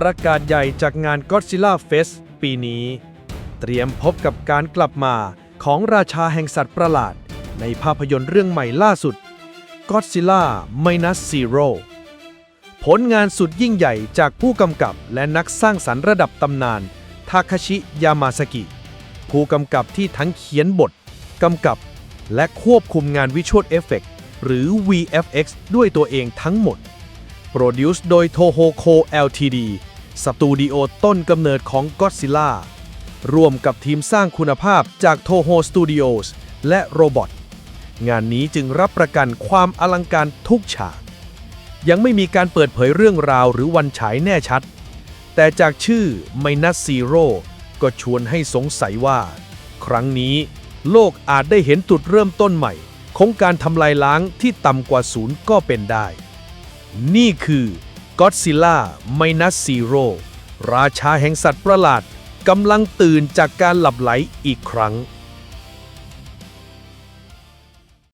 ประกาศใหญ่จากงาน Godzilla Fest ปีนี้ เตรียมพบกับการกลับมาของราชาแห่งสัตว์ประหลาด ในภาพยนตร์เรื่องใหม่ล่าสุด Godzilla Minus Zero ผลงานสุดยิ่งใหญ่จากผู้กำกับและนักสร้างสรรค์ระดับตำนาน ทาคาชิ ยามาสกิ ผู้กำกับที่ทั้งเขียนบท กำกับ และควบคุมงานวิชวลเอฟเฟกหรือ VFX ด้วยตัวเองทั้งหมด โปรดิวซ์โดย Toho Co Ltd สตูดิโอต้นกำเนิดของ Godzilla ร่วมกับทีมสร้างคุณภาพจาก Toho Studios และ Robot งานนี้จึงรับประกันความอลังการทุกฉาก ยังไม่มีการเปิดเผยเรื่องราวหรือวันฉายแน่ชัด แต่จากชื่อ Minus Zero ก็ชวนให้สงสัยว่า ครั้งนี้โลกอาจได้เห็นจุดเริ่มต้นใหม่ ของการทำลายล้างที่ต่ำกว่าศูนย์ก็เป็นได้ นี่คือ Godzilla Minus Zero ราชาแห่งสัตว์ประหลาดกำลังตื่นจากการหลับไหลอีกครั้ง